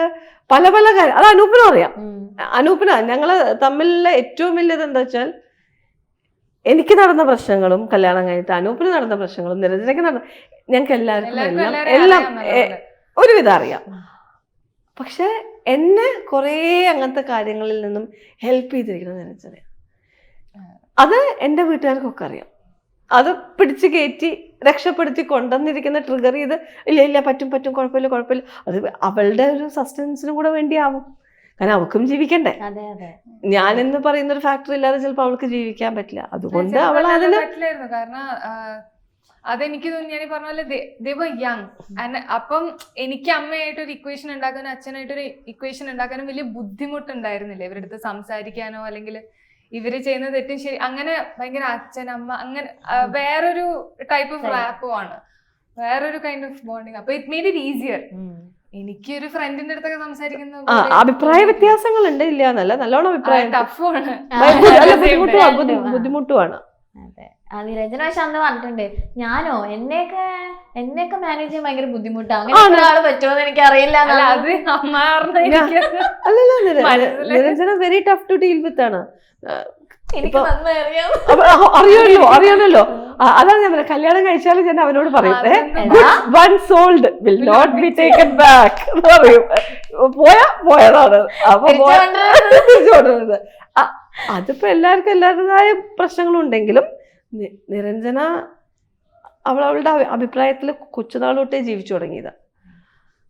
പല പല കാര്യം അത് അനൂപിനും അറിയാം. അനൂപിന ഞങ്ങൾ തമ്മിലുള്ള ഏറ്റവും വലിയത് എന്താ വെച്ചാൽ എനിക്ക് നടന്ന പ്രശ്നങ്ങളും കല്യാണം കഴിഞ്ഞിട്ട് അനൂപിന് നടന്ന പ്രശ്നങ്ങളും നിരഞ്ജനയ്ക്ക് നടന്ന ഞങ്ങൾക്ക് എല്ലാവർക്കും എല്ലാം എല്ലാം. ഒരുവിധം അറിയാം. പക്ഷെ എന്നെ കുറേ അങ്ങനത്തെ കാര്യങ്ങളിൽ നിന്നും ഹെൽപ്പ് ചെയ്തിരിക്കുന്ന നിരഞ്ജന അത് എന്റെ വീട്ടുകാർക്കൊക്കെ അറിയാം. അത് പിടിച്ച് കയറ്റി രക്ഷപ്പെടുത്തി കൊണ്ടുവന്നിരിക്കുന്ന ട്രിഗർ ചെയ്ത് ഇല്ല ഇല്ല പറ്റും പറ്റും കുഴപ്പമില്ല കുഴപ്പമില്ല. അത് അവളുടെ ഒരു സസ്റ്റൻസിനും കൂടെ വേണ്ടിയാവും. കാരണം അവൾക്കും ജീവിക്കണ്ടേ. ഞാൻ എന്ന് പറയുന്ന ഒരു ഫാക്ടറി ഇല്ലാതെ ചിലപ്പോൾ അവൾക്ക് ജീവിക്കാൻ പറ്റില്ല. അതുകൊണ്ട് അവൾ അതിന് കാരണം അതെനിക്ക് തോന്നി ഞാൻ പറഞ്ഞ പോലെ ദേവ യങ് അപ്പം എനിക്ക് അമ്മയായിട്ട് ഒരു ഇക്വേഷൻ ഉണ്ടാക്കാനും അച്ഛനായിട്ട് ഒരു ഇക്വേഷൻ ഉണ്ടാക്കാനും വലിയ ബുദ്ധിമുട്ടുണ്ടായിരുന്നില്ല. ഇവരുടെ അടുത്ത് സംസാരിക്കാനോ അല്ലെങ്കിൽ ഇവർ ചെയ്യുന്ന തെറ്റും ശരി. അങ്ങനെ ഭയങ്കര അച്ഛൻ അമ്മ അങ്ങനെ വേറൊരു ടൈപ്പ് ഓഫ് റാപ്പോ ആണ്. വേറൊരു കൈൻഡ് ഓഫ് ബോണ്ടിങ് അപ്പൊ ഇറ്റ് മെയ്ഡ് ഇറ്റ് ഈസിയർ എനിക്കൊരു എനിക്ക് ഒരു ഫ്രണ്ടിന്റെ അടുത്തൊക്കെ സംസാരിക്കുന്ന അഭിപ്രായ വ്യത്യാസങ്ങൾ ഉണ്ട്. ഇല്ല എന്നല്ല. നല്ലോണം അഭിപ്രായം ടഫാണ്. <laughs> ബുദ്ധിമുട്ടുമാണ് അതെ. ബുദ്ധിമുട്ടുമാണ്. അതെ. ആ നിരഞ്ജന പക്ഷെ അന്ന് പറഞ്ഞിട്ടുണ്ട്. ഞാനോ? എന്നെയൊക്കെ എന്നെയൊക്കെ മാനേജ് ചെയ്യാൻ ഭയങ്കര ബുദ്ധിമുട്ടാണ് അങ്ങനെ. ഒരാൾ പറ്റുമോ എനിക്ക് അറിയില്ല അത് അല്ലല്ല നിര- Niranjana very tough to deal with ആണ്. അറിയാമല്ലോ അറിയാമല്ലോ. അതാണ് ഞാൻ പറയാം കല്യാണം കഴിച്ചാലും ഞാൻ അവനോട് പറയും. Good one sold will not be taken back എന്ന് പറയും. പോയാ പോയതാണ്. അപ്പൊ തിരിച്ചു കൊണ്ടുവരുന്നത്. <laughs> അതിപ്പോ എല്ലാവർക്കും എല്ലാവരുടേതായ പ്രശ്നങ്ങളുണ്ടെങ്കിലും നിരഞ്ജന അവൾ അവളുടെ അഭിപ്രായത്തിൽ കൊച്ചുനാൾ തൊട്ടേ ജീവിച്ചു തുടങ്ങിയത്.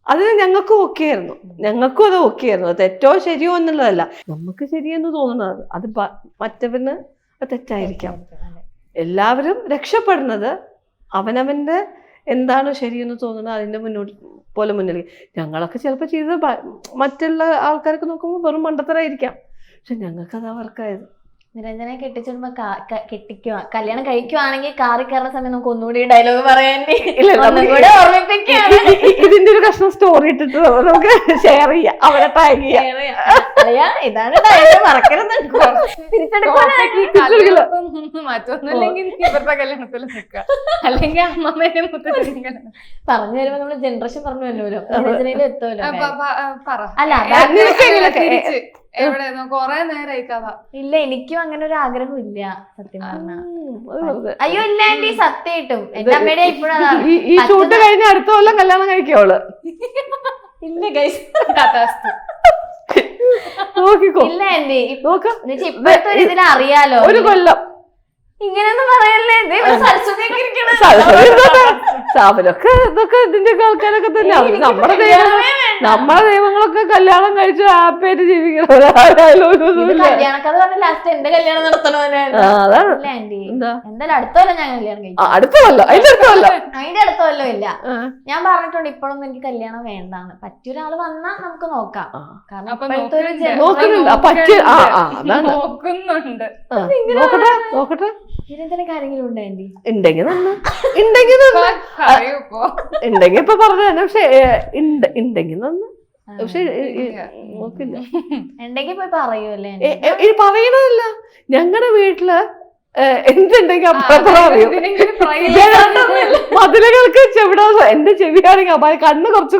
അതിന് ഞങ്ങൾക്കും ഓക്കെ ആയിരുന്നു ഞങ്ങൾക്കും അത് ഓക്കെ ആയിരുന്നു തെറ്റോ ശരിയോ എന്നുള്ളതല്ല. നമുക്ക് ശരിയെന്ന് തോന്നുന്നത് അത്. മറ്റവന് തെറ്റായിരിക്കാം. എല്ലാവരും രക്ഷപ്പെടുന്നത് അവനവന്റെ എന്താണോ ശരിയെന്ന് തോന്നുന്നത് അതിന്റെ മുന്നോട്ട് പോലെ മുന്നിൽ. ഞങ്ങളൊക്കെ ചിലപ്പോൾ ചെയ്തത് മറ്റുള്ള ആൾക്കാർക്ക് നോക്കുമ്പോൾ വെറും മണ്ടത്തരായിരിക്കാം. പക്ഷെ ഞങ്ങൾക്കത് വർക്കായത്. നിരഞ്ജനെ കെട്ടിച്ചിടുമ്പോ കെട്ടിക്കുക കല്യാണം കഴിക്കുവാണെങ്കിൽ കാറി കയറുന്ന സമയം നമുക്ക് ഒന്നുകൂടി ഡയലോഗ് പറയാൻ ഇതിന്റെ ഒരു കഷ്ണം സ്റ്റോറി ഇട്ടിട്ട് നമുക്ക് ഷെയർ ചെയ്യാം. അവരെ ടാഗ് ചെയ്യാം. ഇതാണ് ഡയലോഗ് മറക്കരുത്. മറ്റൊന്നുമില്ലെങ്കിൽ ഇവരുടെ കല്യാണത്തിൽ നിൽക്കുക. അല്ലെങ്കിൽ അമ്മമ്മേനെ മുത്തച്ഛനെ പറഞ്ഞു വരുമ്പോ നമ്മൾ ജനറേഷൻ പറഞ്ഞു വരുമല്ലോ നിരഞ്ജനയിൽ എത്തുമല്ലോ പറ. അല്ല, ഏ, അത് നിനക്ക് അല്ല, എങ്ങനെയൊക്കെ? എവിടെ കൊറേ നേരമായി കഥ. ഇല്ല എനിക്കും അങ്ങനെ ഒരു ആഗ്രഹം ഇല്ല സത്യം പറഞ്ഞ. ഉം, അത് വെറുതെ. അയ്യോ ഇല്ല ആന്റി കിട്ടും. എന്റെ അമ്മയുടെ ഇപ്പോഴാണ് ഈ- ഷൂട്ട് കഴിഞ്ഞ അടുത്ത കൊല്ലം കല്യാണം കഴിക്കോൾ ഇല്ല ഗൈസ് ഇല്ല ആന്റി. ഇപ്പോഴത്തെ ഒരു ഇതിൽ അറിയാലോ? ഒരു കൊല്ലം. ഇങ്ങനെയൊന്നും പറയല്ലേ. സരസ്വതി ഇതൊക്കെ ഇതിന്റെ ആൾക്കാരൊക്കെ തന്നെ നമ്മുടെ നമ്മുടെ ദൈവങ്ങളൊക്കെ കല്യാണം കഴിച്ച് ഹാപ്പി ആയിട്ട് ഒരാളായാലും ഒരു ഇത് ഇതുമില്ല. കല്യാണക്കഥ പറഞ്ഞ ലാസ്റ്റ് എന്റെ കല്യാണം ആ, അതാണ്. ഇല്ല ആന്റി. എന്താ? എന്തായാലും അടുത്തല്ലോ ഞാൻ കല്യാണം ആ, കഴിക്കും. അടുത്ത കൊല്ലം അതിന്റെ അടുത്ത അതിന്റെ അടുത്തല്ലോ ഇല്ല. ആ. ഞാൻ പറഞ്ഞിട്ടുണ്ട് ഇപ്പോഴൊന്നും എനിക്ക് കല്യാണം വേണ്ടാന്ന്. പറ്റിയൊരാൾ വന്നാ നമുക്ക് നോക്കാം. ആ. കാരണം അപ്പൊ ഇപ്പോഴത്തെ ഒരു നോക്കുന്നുണ്ട്. ജന- നോക്കുന്നുണ്ട്. ആ, പറ്റിയ ആ ആ അതാണ്. നോക്കുന്നുണ്ട്. നോക്കട്ടെ നോക്കട്ടെ. ഉണ്ടെങ്കിൽ നന്ന്. ഉണ്ടെങ്കിൽ നന്ന്. പറയൂ ഇപ്പൊ. ഉണ്ടെങ്കിൽ ഇപ്പൊ പറഞ്ഞു തന്നെ പക്ഷെ ഉണ്ട് ഉണ്ടെങ്കിൽ നന്ന്. പക്ഷെ നോക്കില്ല. ഇത് പറയണതല്ല. ഞങ്ങളുടെ വീട്ടിൽ എന്തുണ്ടെങ്കിൽ മതിലുകൾക്ക് ചെവിടാ എന്റെ ചെവിയാണെങ്കിൽ അപ്പൊ കണ്ണ് കുറച്ച്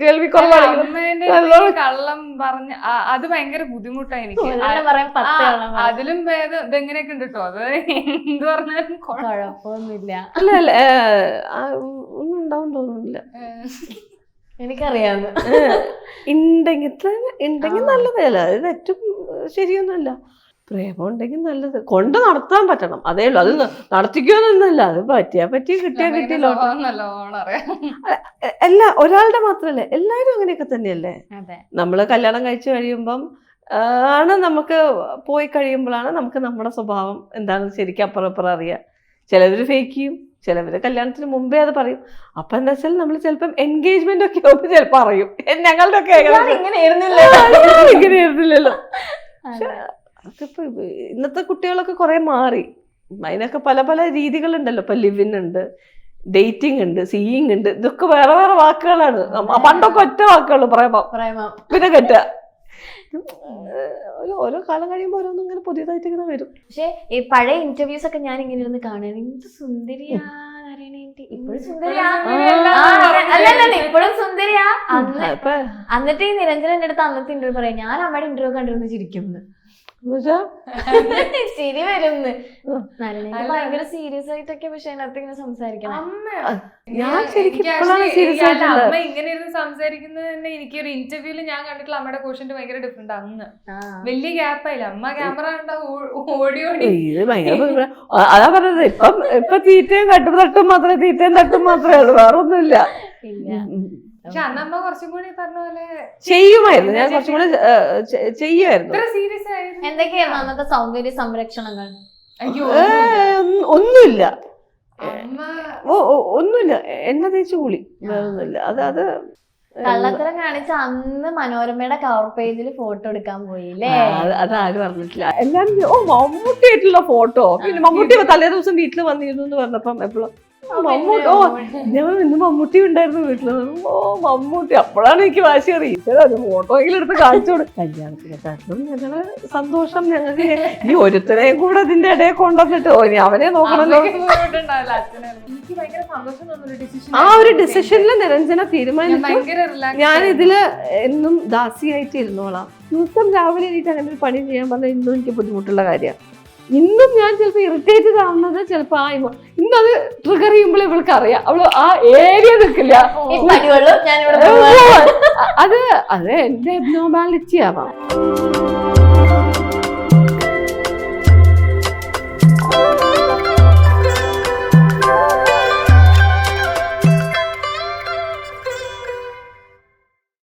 കേൾവി കുറവാണെങ്കിൽ കള്ളം പറഞ്ഞ അത് ഭയങ്കര ബുദ്ധിമുട്ടാ എനിക്ക്. അതിലും ഭേദം ഇതെങ്ങനെയൊക്കെ ഉണ്ട് കേട്ടോ അത് എന്ത് പറഞ്ഞാലും കുഴപ്പം. കുഴപ്പമൊന്നുമില്ല. അല്ല അല്ല ഒന്നും ഉണ്ടാവും തോന്നുന്നില്ല. ഏഹ്, എനിക്കറിയാന്ന്. ഉണ്ടെങ്കിൽ ഉണ്ടെങ്കിൽ നല്ലതല്ല. അത് ഏറ്റവും ശരിയൊന്നുമല്ല. പ്രേമം ഉണ്ടെങ്കിൽ നല്ലത്. കൊണ്ട് നടത്താൻ പറ്റണം. അതേ ഉള്ളൂ. അത് ന- അത് പറ്റിയാ പറ്റിയ കിട്ടിയാ കിട്ടിയല്ലോ. എല്ലാ ഒരാളുടെ മാത്രല്ല എല്ലാരും അങ്ങനെയൊക്കെ തന്നെയല്ലേ? നമ്മൾ കല്യാണം കഴിച്ചു കഴിയുമ്പം ആണ് നമുക്ക് പോയി കഴിയുമ്പോഴാണ് നമുക്ക് നമ്മുടെ സ്വഭാവം എന്താണെന്ന് ശരിക്കും അപ്പുറം അപ്പുറം അറിയാം. ചിലവർ ഫേക്ക് ചെയ്യും. ചിലവർ കല്യാണത്തിന് മുമ്പേ അത് പറയും. അപ്പൊ എന്താ വെച്ചാൽ നമ്മൾ ചിലപ്പം എൻഗേജ്മെന്റ് ഒക്കെ ആവുമ്പോൾ ചിലപ്പോൾ അറിയും ഞങ്ങളുടെ ഒക്കെ ഇങ്ങനെ ആയിരുന്നില്ല ഇങ്ങനെ ആയിരുന്നില്ലല്ലോ ഇന്നത്തെ കുട്ടികളൊക്കെ കുറെ മാറി. അതിനൊക്കെ പല പല രീതികളുണ്ടല്ലോ. ഇപ്പൊ ലിവിൻ ഉണ്ട് ഡേറ്റിംഗ് ഉണ്ട് സീയിങ് ഉണ്ട്. ഇതൊക്കെ വേറെ വേറെ വാക്കുകളാണ്. പണ്ടൊക്കെ ഒറ്റ വാക്കുകൾ പ്രേമം പിന്നെ കെട്ടുക ഓരോ- ഓരോ കാലം കഴിയുമ്പോൾ ഓരോന്നും ഇങ്ങനെ പുതിയതായിട്ട് ഇങ്ങനെ വരും. പക്ഷേ ഈ പഴയ ഇന്റർവ്യൂസ് ഒക്കെ ഞാൻ ഇങ്ങനെ ഇരുന്ന് കാണുന്നത് എന്ത് സുന്ദരിയാ എന്നിട്ട് ഈ നിരഞ്ജനന്റെ അടുത്ത് അന്നത്തെ ഇന്റർവ്യൂ പറയാം ഞാൻ അമ്മയുടെ ഇന്റർവ്യൂ കണ്ടിരുന്നു ചിരിക്കുന്നു <laughs> ചിരി വരുന്ന്. ഭയങ്കര സീരിയസ് ആയിട്ടൊക്കെ പക്ഷെ അതിനകത്ത് ഇങ്ങനെ സംസാരിക്കണം. അമ്മ ഞാൻ ശരിക്കും. അമ്മ ഇങ്ങനെ ഇരുന്ന് സംസാരിക്കുന്നത് തന്നെ എനിക്ക് ഒരു ഇന്റർവ്യൂൽ ഞാൻ കണ്ടിട്ടുള്ള അമ്മയുടെ ക്വസ്റ്റ്യൻ ഭയങ്കര ഡിഫറെന്റ് അന്ന്. വലിയ ഗ്യാപ്പ് ആയില്ല. അമ്മ ക്യാമറ കണ്ട ഓടി ഓടി. ഇത് ഭയങ്കര ബുദ്ധിമുട്ടാ. അതാ പറഞ്ഞത്. ഇപ്പം ഇപ്പൊ തീറ്റയും കട്ടും തട്ടും മാത്രമേ തീറ്റയും തട്ടും മാത്രമേ ഉള്ളൂ. വേറൊന്നുമില്ല. പക്ഷെ അന്ന് അമ്മ കുറച്ചും കൂടി പറഞ്ഞ പോലെ ചെയ്യുമായിരുന്നു. ഞാൻ കുറച്ചും കൂടെ ചെയ്യുമായിരുന്നു. ഇത്ര സീരിയസ് ആയിരുന്നു. എന്തൊക്കെയായിരുന്നു അന്നത്തെ സൗന്ദര്യ സംരക്ഷണങ്ങൾ? ഒന്നുമില്ല. അമ്മ ഓ ഓ, ഒന്നുമില്ല. എണ്ണ തേച്ച് കുളി. ഒന്നുമില്ല അത് അത് കള്ളത്തരം കാണിച്ച അന്ന് മനോരമയുടെ കവർ പേജിൽ ഫോട്ടോ എടുക്കാൻ പോയില്ലേ? അതാരും പറഞ്ഞിട്ടില്ല എല്ലാരും ഓ മമ്മൂട്ടി ആയിട്ടുള്ള ഫോട്ടോ പിന്നെ മമ്മൂട്ടി തലേ ദിവസം വീട്ടിൽ വന്നിരുന്നു എന്ന് പറഞ്ഞപ്പം എപ്പോഴും മമ്മൂട്ടി ഓ ഞാൻ ഇന്ന് മമ്മൂട്ടി ഉണ്ടായിരുന്നു വീട്ടിൽ. ഓ മമ്മൂട്ടി. അപ്പോഴാണ് എനിക്ക് വാശി അറിയിച്ചത് അത് ഫോട്ടോ എങ്കിലും എടുത്ത് കാണിച്ചോട് കൊടുക്കും കല്യാണത്തിനെക്കാട്ടിലും ഞങ്ങൾ സന്തോഷം ഞങ്ങൾക്ക് ഈ ഒരുത്തനെയും കൂടെ അതിന്റെ ഇടയിൽ കൊണ്ടുവന്നിട്ട് ഓ ഇനി അവനെ നോക്കണല്ലോ. അമ്മയ്ക്ക് ബുദ്ധിമുട്ടുണ്ടാവില്ല അച്ഛനെ. എനിക്ക് ഭയങ്കര സന്തോഷം തോന്നുന്നു ഡിസിഷൻ ആ ഒരു ഡിസിഷനിൽ നിരഞ്ജന തീരുമാനിച്ചു. ഞാൻ ഇതിൽ എന്നും ദാസിയായിട്ട് ഇരുന്നോളാം. ദിവസം രാവിലെ എണീറ്റ് അങ്ങനെ ഒരു പണി ചെയ്യാൻ പറഞ്ഞാൽ ഇന്നും എനിക്ക് ബുദ്ധിമുട്ടുള്ള കാര്യമാണ് ഇന്നും ഞാൻ ചിലപ്പോൾ ഇറിറ്റേറ്റഡ് ആവുന്നത് ചിലപ്പോൾ ആ ഇമോ- ഇന്നത് ട്രിഗർ ചെയ്യുമ്പോൾ ഇവൾക്ക് അറിയാം അവൾ ആ ഏരിയ നിൽക്കില്ല അത് അത് എന്റെ അബ്നോർമാലിറ്റി ആവാം.